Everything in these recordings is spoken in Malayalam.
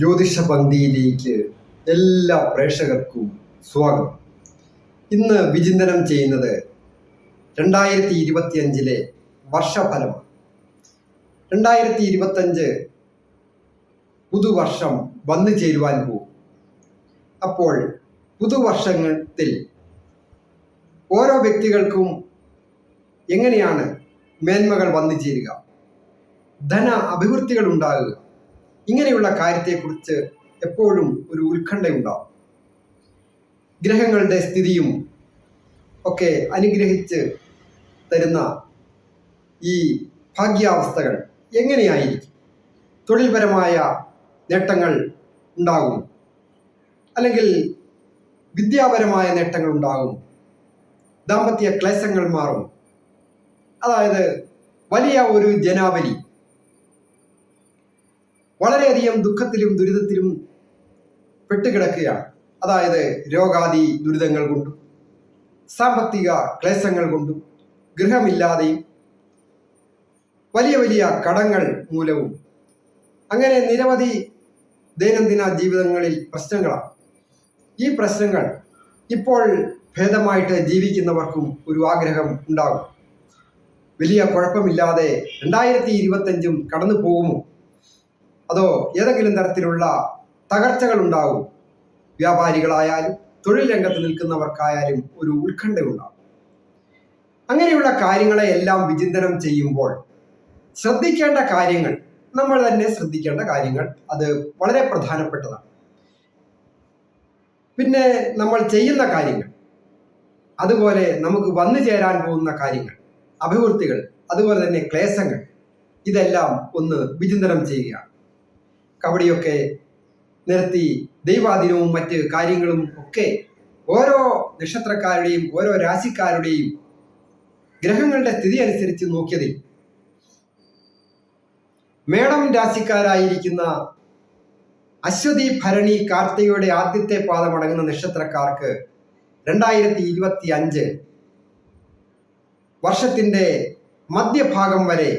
ജ്യോതിഷ പന്തിയിലേക്ക് എല്ലാ പ്രേക്ഷകർക്കും സ്വാഗതം. ഇന്ന് വിചിന്തനം ചെയ്യുന്നത് രണ്ടായിരത്തി ഇരുപത്തിയഞ്ചിലെ വർഷഫലമാണ്. രണ്ടായിരത്തി ഇരുപത്തഞ്ച് പുതുവർഷം വന്നു ചേരുവാൻ പോകും. അപ്പോൾ പുതുവർഷത്തിൽ ഓരോ വ്യക്തികൾക്കും എങ്ങനെയാണ് മേന്മകൾ വന്നു ചേരുക? ധന അഭിവൃദ്ധികൾ ഉണ്ടാകുക. ഇങ്ങനെയുള്ള കാര്യത്തെക്കുറിച്ച് എപ്പോഴും ഒരു ഉത്കണ്ഠയുണ്ടാവും. ഗ്രഹങ്ങളുടെ സ്ഥിതിയും ഒക്കെ അനുഗ്രഹിച്ച് തരുന്ന ഈ ഭാഗ്യാവസ്ഥകൾ എങ്ങനെയായിരിക്കും? തൊഴിൽപരമായ നേട്ടങ്ങൾ ഉണ്ടാകും. അല്ലെങ്കിൽ വിദ്യാപരമായ നേട്ടങ്ങൾ ഉണ്ടാകും. ദാമ്പത്യ ക്ലേശങ്ങൾ മാറും. അതായത് വലിയ ഒരു ജനാവലി വളരെയധികം ദുഃഖത്തിലും ദുരിതത്തിലും പെട്ടുകിടക്കുകയാണ്. അതായത് രോഗാദി ദുരിതങ്ങൾ കൊണ്ടും സാമ്പത്തിക ക്ലേശങ്ങൾ കൊണ്ടും ഗൃഹമില്ലാതെയും വലിയ വലിയ കടങ്ങൾ മൂലവും. അങ്ങനെ നിരവധി ദൈനംദിന ജീവിതങ്ങളിൽ പ്രശ്നങ്ങളാണ്. ഈ പ്രശ്നങ്ങൾ ഇപ്പോൾ ഭേദമായിട്ട് ജീവിക്കുന്നവർക്കും ഒരു ആഗ്രഹം ഉണ്ടാകും. വലിയ കുഴപ്പമില്ലാതെ രണ്ടായിരത്തി ഇരുപത്തഞ്ചും കടന്നു പോകുമോ അതോ ഏതെങ്കിലും തരത്തിലുള്ള തകർച്ചകൾ ഉണ്ടാകും വ്യാപാരികളായാലും തൊഴിൽ രംഗത്ത് നിൽക്കുന്നവർക്കായാലും ഒരു ഉത്കണ്ഠയുണ്ടാകും അങ്ങനെയുള്ള കാര്യങ്ങളെ എല്ലാം വിചിന്തനം ചെയ്യുമ്പോൾ ശ്രദ്ധിക്കേണ്ട കാര്യങ്ങൾ നമ്മൾ തന്നെ ശ്രദ്ധിക്കേണ്ട കാര്യങ്ങൾ അത് വളരെ പ്രധാനപ്പെട്ടതാണ്. പിന്നെ നമ്മൾ ചെയ്യുന്ന കാര്യങ്ങൾ അതുപോലെ നമുക്ക് വന്നു ചേരാൻ പോകുന്ന കാര്യങ്ങൾ അഭിവൃദ്ധികൾ അതുപോലെ തന്നെ ക്ലേശങ്ങൾ ഇതെല്ലാം ഒന്ന് വിചിന്തനം ചെയ്യുകയാണ് കബഡിയൊക്കെ നിർത്തി ദൈവാധീനവും മറ്റ് കാര്യങ്ങളും ഒക്കെ ഓരോ നക്ഷത്രക്കാരുടെയും ഓരോ രാശിക്കാരുടെയും ഗ്രഹങ്ങളുടെ സ്ഥിതി അനുസരിച്ച് നോക്കിയതിൽ മേടം രാശിക്കാരായിരിക്കുന്ന അശ്വതി ഭരണി കാർത്തികയുടെ ആദ്യത്തെ പാദമടങ്ങുന്ന നക്ഷത്രക്കാർക്ക് രണ്ടായിരത്തി ഇരുപത്തി അഞ്ച് വർഷത്തിന്റെ മധ്യഭാഗം വരെ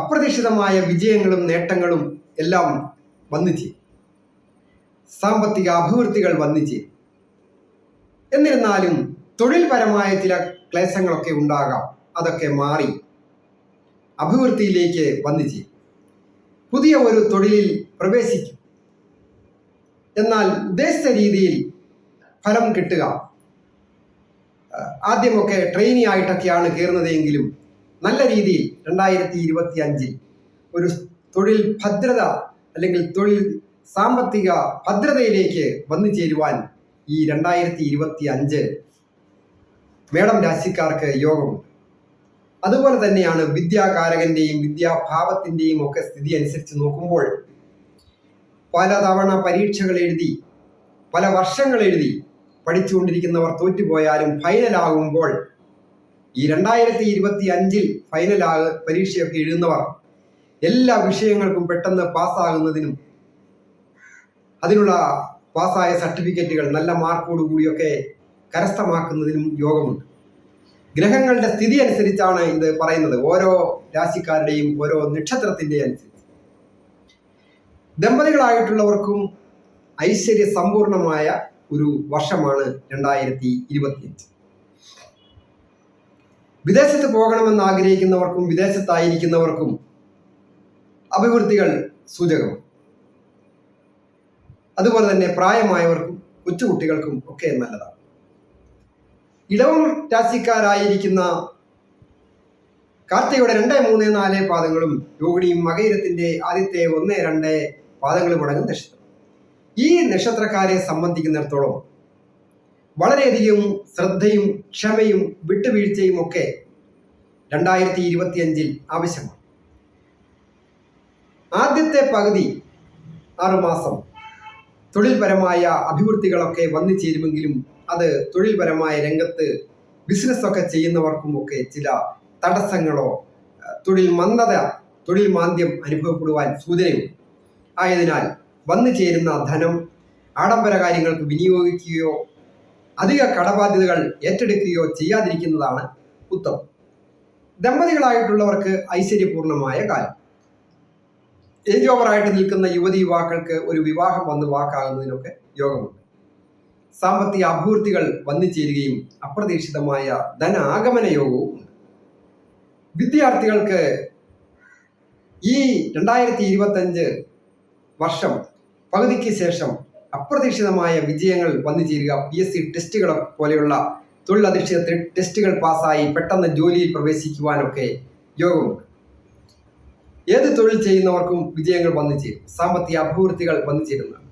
അപ്രതീക്ഷിതമായ വിജയങ്ങളും നേട്ടങ്ങളും എല്ലാം വന്നു ചെയ്യും സാമ്പത്തിക അഭിവൃദ്ധികൾ വന്നു ചെയ്യും എന്നിരുന്നാലും തൊഴിൽപരമായ ചില ക്ലേശങ്ങളൊക്കെ ഉണ്ടാകാം. അതൊക്കെ മാറി അഭിവൃദ്ധിയിലേക്ക് വന്നു ചെയ്യും പുതിയ ഒരു തൊഴിലിൽ പ്രവേശിക്കും. എന്നാൽ ഉദ്ദേശിച്ച രീതിയിൽ ഫലം കിട്ടുക. ആദ്യമൊക്കെ ട്രെയിനി ആയിട്ടൊക്കെയാണ് കയറുന്നതെങ്കിലും നല്ല രീതിയിൽ രണ്ടായിരത്തി ഇരുപത്തി അഞ്ചിൽ ഒരു തൊഴിൽ ഭദ്രത അല്ലെങ്കിൽ തൊഴിൽ സാമ്പത്തിക ഭദ്രതയിലേക്ക് വന്നു ചേരുവാൻ ഈ രണ്ടായിരത്തി ഇരുപത്തി അഞ്ച് മേടം രാശിക്കാർക്ക് യോഗമുണ്ട്. അതുപോലെ തന്നെയാണ് വിദ്യാകാരകന്റെയും വിദ്യാഭാവത്തിന്റെയും ഒക്കെ സ്ഥിതി അനുസരിച്ച് നോക്കുമ്പോൾ പലതവണ പരീക്ഷകൾ എഴുതി പല വർഷങ്ങൾ എഴുതി പഠിച്ചുകൊണ്ടിരിക്കുന്നവർ തോറ്റുപോയാലും ഫൈനലാകുമ്പോൾ ഈ രണ്ടായിരത്തി ഇരുപത്തി അഞ്ചിൽ ഫൈനലാ പരീക്ഷയൊക്കെ എഴുതുന്നവർ എല്ലാ വിഷയങ്ങൾക്കും പെട്ടെന്ന് പാസ്സാകുന്നതിനും അതിനുള്ള പാസ്സായ സർട്ടിഫിക്കറ്റുകൾ നല്ല മാർക്കോട് കൂടിയൊക്കെ കരസ്ഥമാക്കുന്നതിനും യോഗമുണ്ട്. ഗ്രഹങ്ങളുടെ സ്ഥിതി അനുസരിച്ചാണ് ഇത് പറയുന്നത്. ഓരോ രാശിക്കാരുടെയും ഓരോ നക്ഷത്രത്തിന്റെ അനുസരിച്ച്. ദമ്പതികളായിട്ടുള്ളവർക്കും ഐശ്വര്യ സമ്പൂർണമായ ഒരു വർഷമാണ് രണ്ടായിരത്തി ഇരുപത്തിയഞ്ച് വിദേശത്ത് പോകണമെന്ന് ആഗ്രഹിക്കുന്നവർക്കും വിദേശത്തായിരിക്കുന്നവർക്കും അഭിവൃദ്ധികൾ സൂചകം. അതുപോലെ തന്നെ പ്രായമായവർക്കും കൊച്ചുകുട്ടികൾക്കും ഒക്കെ നല്ലതാണ്. ഇടവം രാശിക്കാരായിരിക്കുന്ന കാർത്തികയുടെ രണ്ട് മൂന്ന് നാല് പാദങ്ങളും രോഹിണിയും മകയിരത്തിന്റെ ആദ്യത്തെ ഒന്ന് രണ്ട് പാദങ്ങളും അടങ്ങുന്ന നക്ഷത്രം. ഈ നക്ഷത്രക്കാരെ സംബന്ധിക്കുന്നിടത്തോളം വളരെയധികം ശ്രദ്ധയും ക്ഷമയും വിട്ടുവീഴ്ചയും ഒക്കെ രണ്ടായിരത്തി ഇരുപത്തിയഞ്ചിൽ ആവശ്യമാണ്. ആദ്യത്തെ പകുതി ആറുമാസം തൊഴിൽപരമായ അഭിവൃദ്ധികളൊക്കെ വന്നു ചേരുമെങ്കിലും അത് തൊഴിൽപരമായ രംഗത്ത് ബിസിനസ്സൊക്കെ ചെയ്യുന്നവർക്കും ഒക്കെ ചില തടസ്സങ്ങളോ തൊഴിൽ മന്ദത തൊഴിൽ മാന്ദ്യം അനുഭവപ്പെടുവാൻ സൂചനയുണ്ട്. ആയതിനാൽ വന്നു ചേരുന്ന ധനം ആഡംബര കാര്യങ്ങൾക്ക് വിനിയോഗിക്കുകയോ അധിക കടബാധ്യതകൾ ഏറ്റെടുക്കുകയോ ചെയ്യാതിരിക്കുന്നതാണ് ഉത്തമം. ദമ്പതികളായിട്ടുള്ളവർക്ക് ഐശ്വര്യപൂർണമായ കാലം. ഏജ് ഓവറായിട്ട് നിൽക്കുന്ന യുവതി യുവാക്കൾക്ക് ഒരു വിവാഹം വന്ന് വാക്കാകുന്നതിനൊക്കെ യോഗമുണ്ട്. സാമ്പത്തിക അഭിവൃദ്ധികൾ വന്നു ചേരുകയും അപ്രതീക്ഷിതമായ ധനാഗമന യോഗവും ഉണ്ട്. വിദ്യാർത്ഥികൾക്ക് ഈ രണ്ടായിരത്തി ഇരുപത്തഞ്ച് വർഷം പകുതിക്ക് ശേഷം അപ്രതീക്ഷിതമായ വിജയങ്ങൾ വന്നു ചേരുക പി എസ് സി ടെസ്റ്റുകൾ പോലെയുള്ള തൊഴിലധിഷ്ഠിത ടെസ്റ്റുകൾ പാസ്സായി പെട്ടെന്ന് ജോലിയിൽ പ്രവേശിക്കുവാനൊക്കെ യോഗമുണ്ട്. ഏത് തൊഴിൽ ചെയ്യുന്നവർക്കും വിജയങ്ങൾ വന്നു ചേരും സാമ്പത്തിക അഭിവൃദ്ധികൾ വന്നു ചേരുന്നതാണ്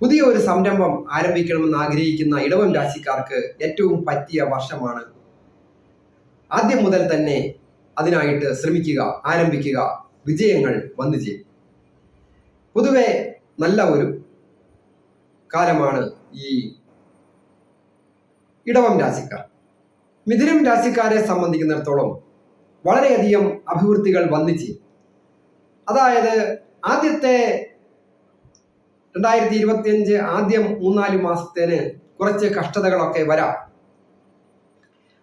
പുതിയ ഒരു സംരംഭം ആരംഭിക്കണമെന്ന് ആഗ്രഹിക്കുന്ന ഇടവം രാശിക്കാർക്ക് ഏറ്റവും പറ്റിയ വർഷമാണ്. ആദ്യം മുതൽ തന്നെ അതിനായിട്ട് ശ്രമിക്കുക ആരംഭിക്കുക. വിജയങ്ങൾ വന്നു ചേരും പൊതുവെ നല്ല ഒരു കാലമാണ് ഈ ഇടവം രാശിക്കാർ. മിഥുനം രാശിക്കാരെ സംബന്ധിക്കുന്നിടത്തോളം വളരെയധികം അഭിവൃദ്ധികൾ വന്നിച്ചു അതായത് ആദ്യത്തെ രണ്ടായിരത്തി ഇരുപത്തിയഞ്ച് ആദ്യം മൂന്നാൽ മാസത്തേന് കുറച്ച് കഷ്ടതകളൊക്കെ വരാം.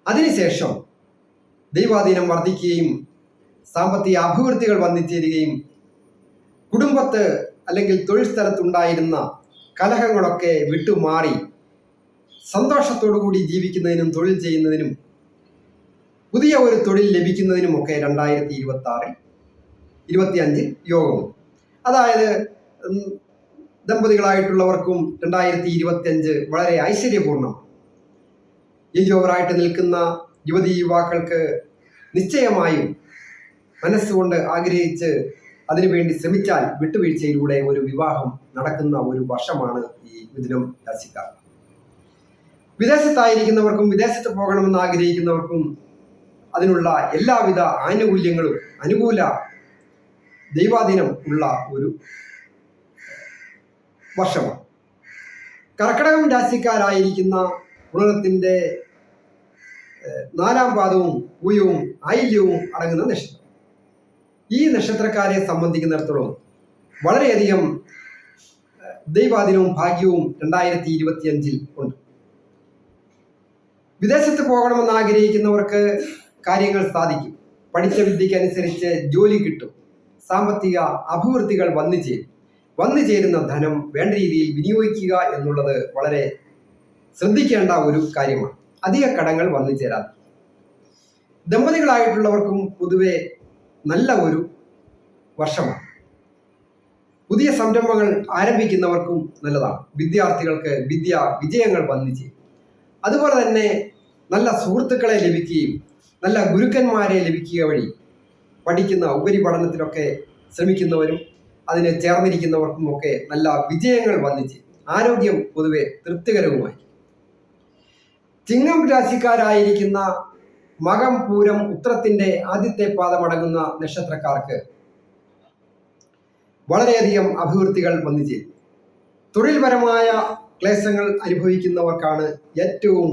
അതിനുശേഷം ദൈവാധീനം വർദ്ധിക്കുകയും സാമ്പത്തിക അഭിവൃദ്ധികൾ വന്നിച്ചേരുകയും ചേരുകയും കുടുംബത്ത് അല്ലെങ്കിൽ തൊഴിൽ സ്ഥലത്തുണ്ടായിരുന്ന കലഹങ്ങളൊക്കെ വിട്ടുമാറി സന്തോഷത്തോടു കൂടി ജീവിക്കുന്നതിനും തൊഴിൽ ചെയ്യുന്നതിനും പുതിയ ഒരു തൊഴിൽ ലഭിക്കുന്നതിനുമൊക്കെ രണ്ടായിരത്തി ഇരുപത്തി ആറിൽ ഇരുപത്തിയഞ്ചിൽ യോഗമുണ്ട് അതായത് ദമ്പതികളായിട്ടുള്ളവർക്കും രണ്ടായിരത്തി ഇരുപത്തിയഞ്ച് വളരെ ഐശ്വര്യപൂർണമാണ് ഏജ് ഓവറായിട്ട് നിൽക്കുന്ന യുവതി യുവാക്കൾക്ക് നിശ്ചയമായും മനസ്സുകൊണ്ട് ആഗ്രഹിച്ച് അതിനുവേണ്ടി ശ്രമിച്ചാൽ വിട്ടുവീഴ്ചയിലൂടെ ഒരു വിവാഹം നടക്കുന്ന ഒരു വർഷമാണ് ഈ മിഥുനം രാശിക്കാർ. വിദേശത്തായിരിക്കുന്നവർക്കും വിദേശത്ത് പോകണമെന്ന് ആഗ്രഹിക്കുന്നവർക്കും അതിനുള്ള എല്ലാവിധ ആനുകൂല്യങ്ങളും അനുകൂല ദൈവാധീനം ഉള്ള ഒരു വർഷമാണ്. കർക്കടകം രാശിക്കാരായിരിക്കുന്ന പുണരത്തിന്റെ നാലാം പാദവും പൂയവും ആയില്യവും അടങ്ങുന്ന നക്ഷത്രം. ഈ നക്ഷത്രക്കാരെ സംബന്ധിക്കുന്നിടത്തോളം വളരെയധികം ദൈവാധീനവും ഭാഗ്യവും രണ്ടായിരത്തി ഇരുപത്തി അഞ്ചിൽ ഉണ്ട്. വിദേശത്ത് പോകണമെന്ന് ആഗ്രഹിക്കുന്നവർക്ക് കാര്യങ്ങൾ സാധിക്കും. പഠിച്ച വിദ്യയ്ക്കനുസരിച്ച് ജോലി കിട്ടും. സാമ്പത്തിക അഭിവൃദ്ധികൾ വന്നു ചേരും. വന്നു ചേരുന്ന ധനം വേണ്ട രീതിയിൽ വിനിയോഗിക്കുക എന്നുള്ളത് വളരെ ശ്രദ്ധിക്കേണ്ട ഒരു കാര്യമാണ്. അധിക കടങ്ങൾ വന്നു ചേരാതെ. ദമ്പതികളായിട്ടുള്ളവർക്കും പൊതുവെ നല്ല ഒരു വർഷമാണ്. പുതിയ സംരംഭങ്ങൾ ആരംഭിക്കുന്നവർക്കും നല്ലതാണ്. വിദ്യാർത്ഥികൾക്ക് വിദ്യ വിജയങ്ങൾ വന്നു ചെയ്യും അതുപോലെ തന്നെ നല്ല സുഹൃത്തുക്കളെ ലഭിക്കുകയും നല്ല ഗുരുക്കന്മാരെ ലഭിക്കുക വഴി പഠിക്കുന്ന ഉപരിപഠനത്തിനൊക്കെ ശ്രമിക്കുന്നവരും അതിന് ചേർന്നിരിക്കുന്നവർക്കും ഒക്കെ നല്ല വിജയങ്ങൾ വന്നു ചെയ്യും ആരോഗ്യം പൊതുവെ തൃപ്തികരവുമായി ചിങ്ങം രാശിക്കാരായിരിക്കുന്ന മകം പൂരം ഉത്രത്തിന്റെ ആദ്യത്തെ പാദമടങ്ങുന്ന നക്ഷത്രക്കാർക്ക് വളരെയധികം അഭിവൃദ്ധികൾ വന്നു ചേരും. തൊഴിൽപരമായ ക്ലേശങ്ങൾ അനുഭവിക്കുന്നവർക്കാണ് ഏറ്റവും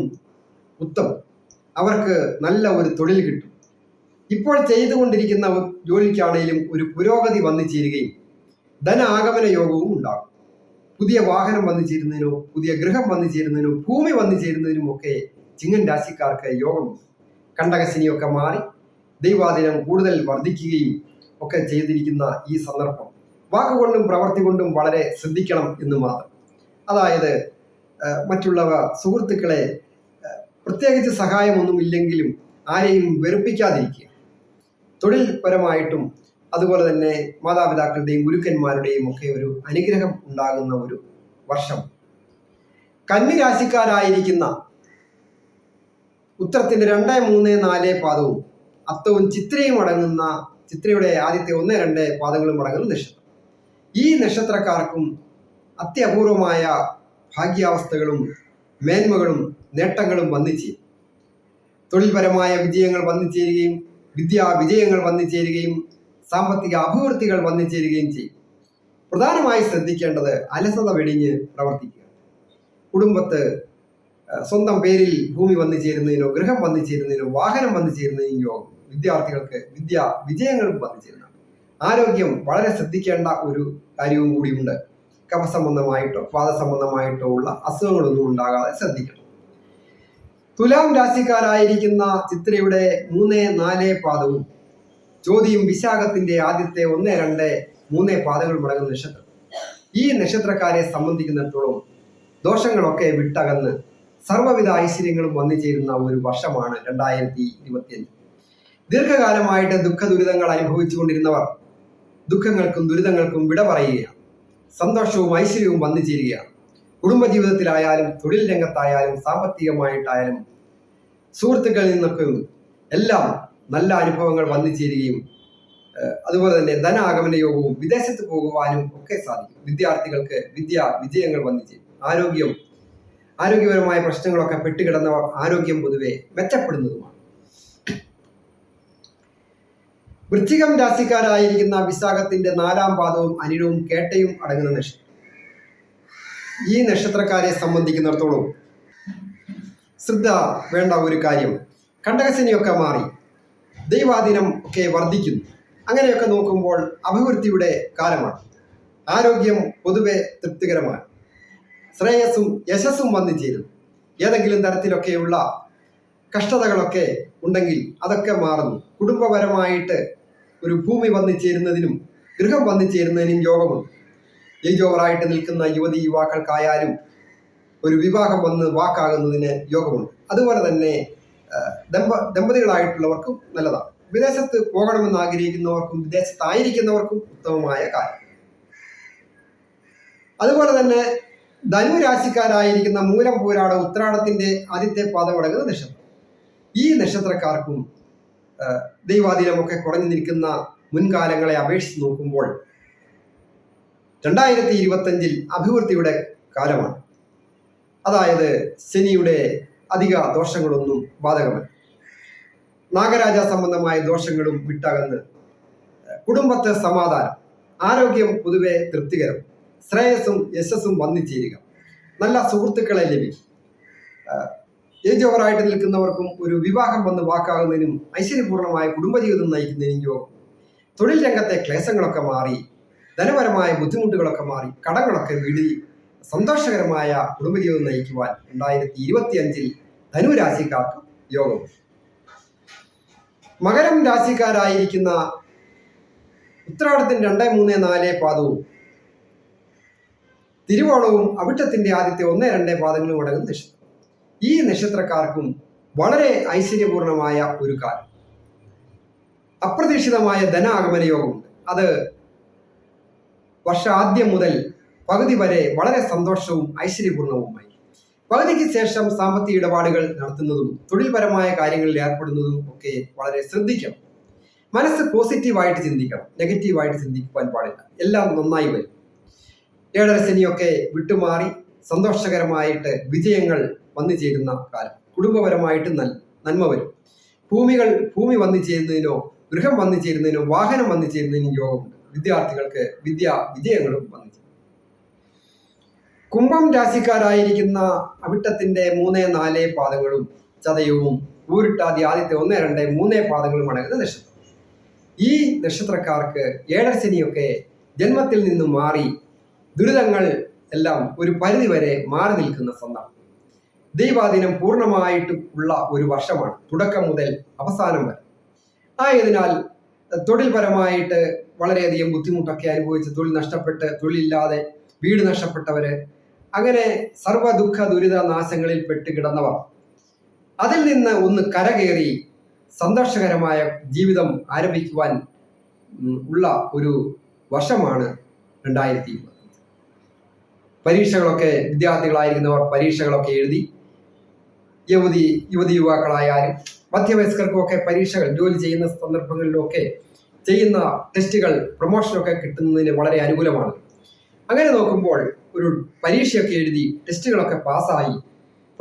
ഉത്തമം. അവർക്ക് നല്ല ഒരു തൊഴിൽ കിട്ടും. ഇപ്പോൾ ചെയ്തുകൊണ്ടിരിക്കുന്ന ജോലിക്കാണെങ്കിലും ഒരു പുരോഗതി വന്നു ചേരുകയും ധനാഗമന യോഗവും ഉണ്ടാകും. പുതിയ വാഹനം വന്നു ചേരുന്നതിനോ പുതിയ ഗൃഹം വന്നു ചേരുന്നതിനോ ഭൂമി വന്നു ചേരുന്നതിനും ഒക്കെ ചിങ്ങൻ രാശിക്കാർക്ക് യോഗമുണ്ട്. കണ്ടകശനിയൊക്കെ മാറി ദൈവാദിനം കൂടുതൽ വർദ്ധിക്കുകയും ഒക്കെ ചെയ്തിരിക്കുന്ന ഈ സന്ദർഭം. വാക്കുകൊണ്ടും പ്രവൃത്തി കൊണ്ടും വളരെ ശ്രദ്ധിക്കണം എന്ന് മാത്രം. അതായത് മറ്റുള്ളവ സുഹൃത്തുക്കളെ പ്രത്യേകിച്ച് സഹായമൊന്നും ഇല്ലെങ്കിലും ആരെയും വെറുപ്പിക്കാതിരിക്കുക. തൊഴിൽപരമായിട്ടും അതുപോലെ തന്നെ മാതാപിതാക്കളുടെയും ഗുരുക്കന്മാരുടെയും ഒക്കെ ഒരു അനുഗ്രഹം ഉണ്ടാകുന്ന ഒരു വർഷം. കന്നിരാശിക്കാരായിരിക്കുന്ന ഉത്തരത്തിന്റെ രണ്ട് മൂന്ന് നാല് പാദവും അത്തവും ചിത്രയും അടങ്ങുന്ന ചിത്രയുടെ ആദ്യത്തെ ഒന്ന് രണ്ട് പാദങ്ങളും അടങ്ങുന്ന നക്ഷത്രം. ഈ നക്ഷത്രക്കാർക്കും അത്യപൂർവമായ ഭാഗ്യാവസ്ഥകളും മേന്മകളും നേട്ടങ്ങളും വന്നു ചെയ്യും തൊഴിൽപരമായ വിജയങ്ങൾ വന്നു ചേരുകയും വിദ്യാ വിജയങ്ങൾ വന്നു ചേരുകയും സാമ്പത്തിക അഭിവൃദ്ധികൾ വന്നു ചേരുകയും ചെയ്യും. പ്രധാനമായി ശ്രദ്ധിക്കേണ്ടത് അലസത വെടിഞ്ഞ് പ്രവർത്തിക്കുക. കുടുംബത്ത് സ്വന്തം പേരിൽ ഭൂമി വന്നു ചേരുന്നതിനോ ഗൃഹം വന്നു ചേരുന്നതിനോ വാഹനം വന്നു ചേരുന്നതിനോ വിദ്യാർത്ഥികൾക്ക് വിദ്യ വിജയങ്ങളും വന്നു ചേരുന്നതാണ് ആരോഗ്യം വളരെ ശ്രദ്ധിക്കേണ്ട ഒരു കാര്യവും കൂടിയുണ്ട് കഫസംബന്ധമായിട്ടോ പാദസംബന്ധമായിട്ടോ ഉള്ള അസുഖങ്ങളൊന്നും ഉണ്ടാകാതെ ശ്രദ്ധിക്കണം. തുലാം രാശിക്കാരായിരിക്കുന്ന ചിത്രയുടെ മൂന്ന് നാല് പാദവും ജ്യോതിയും വിശാഖത്തിന്റെ ആദ്യത്തെ ഒന്ന് രണ്ട് മൂന്ന് പാതകൾ മുടങ്ങുന്ന നക്ഷത്രം. ഈ നക്ഷത്രക്കാരെ സംബന്ധിക്കുന്നിടത്തോളം ദോഷങ്ങളൊക്കെ വിട്ടകന്ന് സർവവിധ ഐശ്വര്യങ്ങളും വന്നു ചേരുന്ന ഒരു വർഷമാണ് രണ്ടായിരത്തി ഇരുപത്തിയഞ്ച്. ദീർഘകാലമായിട്ട് ദുഃഖ ദുരിതങ്ങൾ അനുഭവിച്ചുകൊണ്ടിരുന്നവർ ദുഃഖങ്ങൾക്കും ദുരിതങ്ങൾക്കും വിട പറയുകയാണ്. സന്തോഷവും ഐശ്വര്യവും വന്നു ചേരുകയാണ്. കുടുംബജീവിതത്തിലായാലും തൊഴിൽ രംഗത്തായാലും സാമ്പത്തികമായിട്ടായാലും സുഹൃത്തുക്കളിൽ നിന്നൊക്കെ എല്ലാം നല്ല അനുഭവങ്ങൾ വന്നു ചേരുകയും അതുപോലെ തന്നെ ധനാഗമന യോഗവും വിദേശത്ത് പോകുവാനും ഒക്കെ സാധിക്കും. വിദ്യാർത്ഥികൾക്ക് വിദ്യ വിജയങ്ങൾ വന്നു ചേരും. ആരോഗ്യം ആരോഗ്യപരമായ പ്രശ്നങ്ങളൊക്കെ പെട്ടുകിടന്നവർ ആരോഗ്യം പൊതുവെ മെച്ചപ്പെടുന്നതുമാണ്. വൃശ്ചികം രാശിക്കാരായിരിക്കുന്ന വിശാഖത്തിന്റെ നാലാം പാദവും അനിലവും കേട്ടയും അടങ്ങുന്ന നക്ഷത്രം ഈ നക്ഷത്രക്കാരെ സംബന്ധിക്കുന്നിടത്തോളം ശ്രദ്ധ വേണ്ട ഒരു കാര്യം. കണ്ടകശനിയൊക്കെ മാറി. ദൈവാധീനം ഒക്കെ വർദ്ധിക്കുന്നു. അങ്ങനെയൊക്കെ നോക്കുമ്പോൾ അഭിവൃദ്ധിയുടെ കാലമാണ്. ആരോഗ്യം പൊതുവെ തൃപ്തികരമാണ്. ശ്രേയസ്സും യശസ്സും വന്നു ചേരും. ഏതെങ്കിലും തരത്തിലൊക്കെയുള്ള കഷ്ടതകളൊക്കെ ഉണ്ടെങ്കിൽ അതൊക്കെ മാറുന്നു. കുടുംബപരമായിട്ട് ഒരു ഭൂമി വന്നു ചേരുന്നതിനും ഗൃഹം വന്നു ചേരുന്നതിനും യോഗമുണ്ട്. ഏജ് ഓവറായിട്ട് നിൽക്കുന്ന യുവതി യുവാക്കൾക്കായാലും ഒരു വിവാഹം വന്ന് വാക്കാകുന്നതിന് യോഗമുണ്ട്. അതുപോലെ തന്നെ ദമ്പ ദമ്പതികളായിട്ടുള്ളവർക്കും നല്ലതാണ്. വിദേശത്ത് പോകണമെന്ന് ആഗ്രഹിക്കുന്നവർക്കും വിദേശത്തായിരിക്കുന്നവർക്കും ഉത്തമമായ കാര്യം. അതുപോലെ തന്നെ ധനു രാശിക്കാരായിരിക്കുന്ന മൂലം പോരാട ഉത്രാടത്തിന്റെ ആദ്യത്തെ പാതമടങ്ങുന്ന നക്ഷത്രം. ഈ നക്ഷത്രക്കാർക്കും ദൈവാധീനമൊക്കെ കുറഞ്ഞു നിൽക്കുന്ന മുൻകാലങ്ങളെ അപേക്ഷിച്ച് നോക്കുമ്പോൾ രണ്ടായിരത്തി ഇരുപത്തഞ്ചിൽ അഭിവൃദ്ധിയുടെ കാലമാണ്. അതായത് ശനിയുടെ അധിക ദോഷങ്ങളൊന്നും ബാധകമല്ല. നാഗരാജ സംബന്ധമായ ദോഷങ്ങളും വിട്ടകന്ന് കുടുംബത്തെ സമാധാനം ആരോഗ്യം പൊതുവെ തൃപ്തികരം ശ്രേയസ്സും യശസ്സും വന്നു ചേരുക നല്ല സുഹൃത്തുക്കളെ ലഭിക്കും. ഏജ് ഓവറായിട്ട് നിൽക്കുന്നവർക്കും ഒരു വിവാഹം വന്ന് വാക്കാകുന്നതിനും ഐശ്വര്യപൂർണമായ കുടുംബജീവിതം നയിക്കുന്നതിനും യോഗം. തൊഴിൽ രംഗത്തെ ക്ലേശങ്ങളൊക്കെ മാറി ധനപരമായ ബുദ്ധിമുട്ടുകളൊക്കെ മാറി കടങ്ങളൊക്കെ വീടി സന്തോഷകരമായ കുടുംബജീവിതം നയിക്കുവാൻ രണ്ടായിരത്തി ഇരുപത്തി അഞ്ചിൽ ധനുരാശിക്കാർക്ക് യോഗം. മകരം രാശിക്കാരായിരിക്കുന്ന ഉത്രാടത്തിന് രണ്ട് മൂന്ന് നാല് പാദവും തിരുവോണവും അവിട്ടത്തിന്റെ ആദ്യത്തെ ഒന്ന് രണ്ട് പാദങ്ങളും അടങ്ങുന്ന നക്ഷത്രം. ഈ നക്ഷത്രക്കാർക്കും വളരെ ഐശ്വര്യപൂർണമായ ഒരു കാലം. അപ്രതീക്ഷിതമായ ധനാഗമന യോഗമുണ്ട് അത് വർഷാദ്യം മുതൽ പകുതി വരെ വളരെ സന്തോഷവും ഐശ്വര്യപൂർണവുമായി. പകുതിക്ക് ശേഷം സാമ്പത്തിക ഇടപാടുകൾ നടത്തുന്നതും തൊഴിൽപരമായ കാര്യങ്ങളിൽ ഏർപ്പെടുന്നതും ഒക്കെ വളരെ ശ്രദ്ധിക്കണം. മനസ്സ് പോസിറ്റീവായിട്ട് ചിന്തിക്കണം. നെഗറ്റീവായിട്ട് ചിന്തിക്കുവാൻ പാടില്ല. എല്ലാം നന്നായി വരും. ഏഴര ശനിയൊക്കെ വിട്ടുമാറി സന്തോഷകരമായിട്ട് വിജയങ്ങൾ വന്നു ചേരുന്ന കാലം. കുടുംബപരമായിട്ട് നൽ നന്മ വരും. ഭൂമികൾ ഭൂമി വന്നു ചേരുന്നതിനോ ഗൃഹം വന്നു ചേരുന്നതിനോ വാഹനം വന്നു ചേരുന്നതിനും യോഗമുണ്ട്. വിദ്യാർത്ഥികൾക്ക് വിദ്യ വിജയങ്ങളും വന്നു കുംഭം രാശിക്കാരായിരിക്കുന്ന അവിട്ടത്തിന്റെ മൂന്ന് നാല് പാദങ്ങളും ചതയവും ഊരിട്ടാതി ആദ്യത്തെ ഒന്ന് രണ്ട് മൂന്ന് പാദങ്ങളും അടങ്ങുന്ന നക്ഷത്രം. ഈ നക്ഷത്രക്കാർക്ക് ഏഴരശനിയൊക്കെ ജന്മത്തിൽ നിന്നും മാറി ദുരിതങ്ങൾ എല്ലാം ഒരു പരിധിവരെ മാറി നിൽക്കുന്ന സ്വന്തം. ദൈവാധീനം പൂർണമായിട്ട് ഉള്ള ഒരു വർഷമാണ്. തുടക്കം മുതൽ അവസാനം വരെ. ആയതിനാൽ തൊഴിൽപരമായിട്ട് വളരെയധികം ബുദ്ധിമുട്ടൊക്കെ അനുഭവിച്ച് തൊഴിൽ നഷ്ടപ്പെട്ട് തൊഴിലില്ലാതെ വീട് നഷ്ടപ്പെട്ടവര് അങ്ങനെ സർവ ദുഃഖ ദുരിത നാശങ്ങളിൽ പെട്ട് കിടന്നവർ. അതിൽ നിന്ന് ഒന്ന് കരകയറി സന്തോഷകരമായ ജീവിതം ആരംഭിക്കുവാൻ ഉള്ള ഒരു വർഷമാണ് രണ്ടായിരത്തി ഇരുപത്. പരീക്ഷകളൊക്കെ വിദ്യാർത്ഥികളായിരിക്കുന്നവർ പരീക്ഷകളൊക്കെ എഴുതി യുവതി യുവതി യുവാക്കളായാലും മധ്യവയസ്കർക്കുമൊക്കെ പരീക്ഷകൾ ജോലി ചെയ്യുന്ന സന്ദർഭങ്ങളിലൊക്കെ ചെയ്യുന്ന ടെസ്റ്റുകൾ പ്രൊമോഷനൊക്കെ കിട്ടുന്നതിന് വളരെ അനുകൂലമാണ്. അങ്ങനെ നോക്കുമ്പോൾ ഒരു പരീക്ഷയൊക്കെ എഴുതി ടെസ്റ്റുകളൊക്കെ പാസ്സായി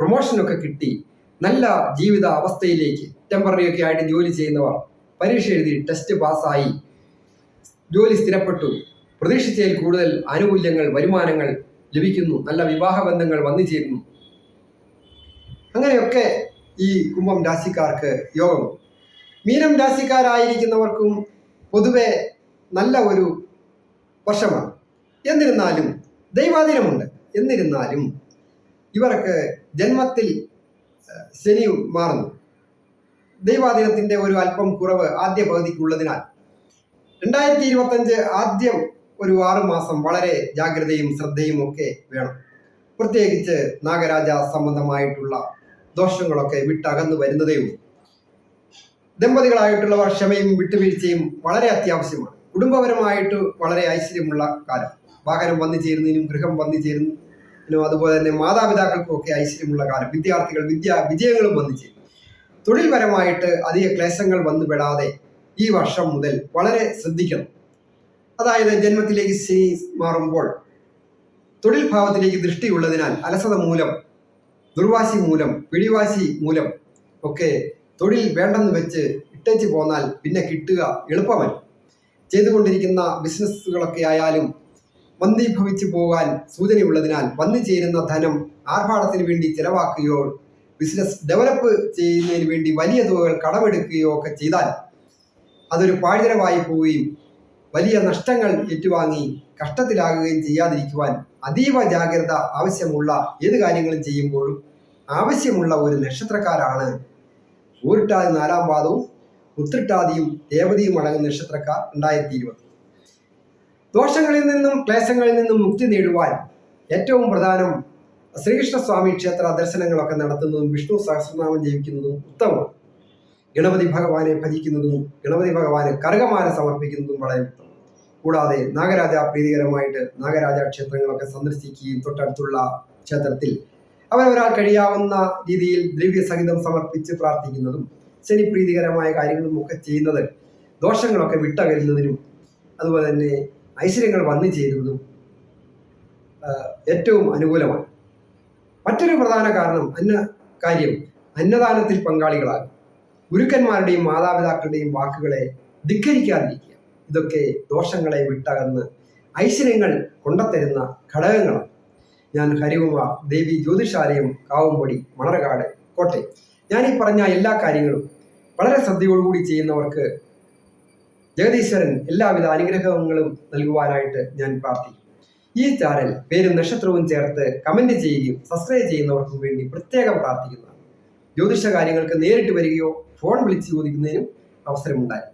പ്രൊമോഷനൊക്കെ കിട്ടി നല്ല ജീവിത അവസ്ഥയിലേക്ക് ടെമ്പററി ഒക്കെ ആയിട്ട് ജോലി ചെയ്യുന്നവർ പരീക്ഷ എഴുതി ടെസ്റ്റ് പാസ്സായി ജോലി സ്ഥിരപ്പെട്ടു. പ്രതീക്ഷിച്ചതിൽ കൂടുതൽ ആനുകൂല്യങ്ങൾ വരുമാനങ്ങൾ ലഭിക്കുന്നു. നല്ല വിവാഹ ബന്ധങ്ങൾ വന്നു ചേരുന്നു അങ്ങനെയൊക്കെ ഈ കുംഭം രാശിക്കാർക്ക് യോഗം. മീനം രാശിക്കാരായിരിക്കുന്നവർക്കും പൊതുവെ നല്ല ഒരു വർഷമാണ്. എന്നിരുന്നാലും ദൈവാധീനമുണ്ട്. എന്നിരുന്നാലും ഇവർക്ക് ജന്മത്തിൽ ശനി മാറുന്നു. ദൈവാദിനത്തിന്റെ ഒരു അല്പം കുറവ് ആദ്യ പകുതിക്കുള്ളതിനാൽ. രണ്ടായിരത്തി ഇരുപത്തഞ്ച് ആദ്യം ഒരു ആറു മാസം വളരെ ജാഗ്രതയും ശ്രദ്ധയും ഒക്കെ വേണം. പ്രത്യേകിച്ച് നാഗരാജ സംബന്ധമായിട്ടുള്ള ദോഷങ്ങളൊക്കെ വിട്ടകന്നു വരുന്നതേ ദമ്പതികളായിട്ടുള്ള ദമ്പതികളായിട്ടുള്ളവർ ക്ഷമയും വിട്ടുവീഴ്ചയും വളരെ അത്യാവശ്യമാണ്. കുടുംബപരമായിട്ട് വളരെ ഐശ്വര്യമുള്ള കാലം. വാഹനം വന്നു ചേരുന്നതിനും ഗൃഹം വന്നു ചേരുന്നതിനും അതുപോലെ തന്നെ മാതാപിതാക്കൾക്കും ഒക്കെ ഐശ്വര്യമുള്ള കാലം. വിദ്യാർത്ഥികൾ വിദ്യ വിജയങ്ങളും വന്നു ചേരും. തൊഴിൽപരമായിട്ട് അധിക ക്ലേശങ്ങൾ വന്നുപെടാതെ ഈ വർഷം മുതൽ വളരെ ശ്രദ്ധിക്കണം. അതായത് ജന്മത്തിലേക്ക് ശനി മാറുമ്പോൾ തൊഴിൽ ഭാവത്തിലേക്ക് ദൃഷ്ടിയുള്ളതിനാൽ അലസത മൂലം ദുർവാശി മൂലം പിടിവാശി മൂലം ഒക്കെ തൊഴിൽ വേണ്ടെന്ന് വെച്ച് ഇട്ടേച്ച് പോന്നാൽ പിന്നെ കിട്ടുക എളുപ്പമല്ല. ചെയ്തുകൊണ്ടിരിക്കുന്ന ബിസിനസ്സുകളൊക്കെ ആയാലും മന്ദീഭവിച്ചു പോകാൻ സൂചനയുള്ളതിനാൽ വന്നു ചേരുന്ന ധനം ആർഭാടത്തിന് വേണ്ടി ചെലവാക്കുകയോ ബിസിനസ് ഡെവലപ്പ് ചെയ്യുന്നതിന് വേണ്ടി വലിയ തുകകൾ കടമെടുക്കുകയോ ഒക്കെ ചെയ്താൽ അതൊരു പാഴ്ചരവായി പോവുകയും വലിയ നഷ്ടങ്ങൾ ഏറ്റുവാങ്ങി കഷ്ടത്തിലാകുകയും ചെയ്യാതിരിക്കുവാൻ അതീവ ജാഗ്രത ആവശ്യമുള്ള ഏത് കാര്യങ്ങളും ചെയ്യുമ്പോഴും ആവശ്യമുള്ള ഒരു നക്ഷത്രക്കാരാണ് ഊരിട്ടാതി നാലാം പാദവും ഉത്രിട്ടാതിയും രേവതിയും അടങ്ങുന്ന നക്ഷത്രക്കാർ രണ്ടായിരത്തി ഇരുപത്. ദോഷങ്ങളിൽ നിന്നും ക്ലേശങ്ങളിൽ നിന്നും മുക്തി നേടുവാൻ ഏറ്റവും പ്രധാനം ശ്രീകൃഷ്ണസ്വാമി ക്ഷേത്ര ദർശനങ്ങളൊക്കെ നടത്തുന്നതും വിഷ്ണു സഹസ്രനാമം ജീവിക്കുന്നതും ഉത്തമമാണ്. ഗണപതി ഭഗവാനെ ഭജിക്കുന്നതും ഗണപതി ഭഗവാന് കറുകമാല സമർപ്പിക്കുന്നതും വളരെ ഉത്തമം കൂടാതെ നാഗരാജ പ്രീതികരമായിട്ട് നാഗരാജ ക്ഷേത്രങ്ങളൊക്കെ സന്ദർശിക്കുകയും തൊട്ടടുത്തുള്ള ക്ഷേത്രത്തിൽ അവരൊരാൾ കഴിയാവുന്ന രീതിയിൽ ദ്രവ്യസഹിതം സമർപ്പിച്ച് പ്രാർത്ഥിക്കുന്നതും ശനി പ്രീതികരമായ കാര്യങ്ങളും ഒക്കെ ചെയ്യുന്നത് ദോഷങ്ങളൊക്കെ വിട്ടകലുന്നതിനും അതുപോലെ തന്നെ ഐശ്വര്യങ്ങൾ വന്നു ചേരുന്നതും ഏറ്റവും അനുകൂലമാണ്. മറ്റൊരു പ്രധാന കാരണം അന്ന കാര്യം അന്നദാനത്തിൽ പങ്കാളികളാകും. ഗുരുക്കന്മാരുടെയും മാതാപിതാക്കളുടെയും വാക്കുകളെ ധിക്കരിക്കാതിരിക്കുക. ഇതൊക്കെ ദോഷങ്ങളെ വിട്ടകന്ന് ഐശ്വര്യങ്ങൾ കൊണ്ടത്തരുന്ന ഘടകങ്ങളാണ്. ഞാൻ ഹരികുമാർ ദേവി ജ്യോതിഷാലയം കാവുംപൊടി മണർകാട് കോട്ടയം. ഞാൻ ഈ പറഞ്ഞ എല്ലാ കാര്യങ്ങളും വളരെ ശ്രദ്ധയോടുകൂടി ചെയ്യുന്നവർക്ക് ജഗദീശ്വരൻ എല്ലാവിധ അനുഗ്രഹങ്ങളും നൽകുവാനായിട്ട് ഞാൻ പ്രാർത്ഥിക്കും ഈ ചാനൽ പേരും നക്ഷത്രവും ചേർത്ത് കമന്റ് ചെയ്യുകയും സബ്സ്ക്രൈബ് ചെയ്യുന്നവർക്കും വേണ്ടി പ്രത്യേകം പ്രാർത്ഥിക്കുന്നതാണ് ജ്യോതിഷ കാര്യങ്ങൾക്ക് നേരിട്ട് വരികയോ ഫോൺ വിളിച്ച് ചോദിക്കുന്നതിനും അവസരമുണ്ടായി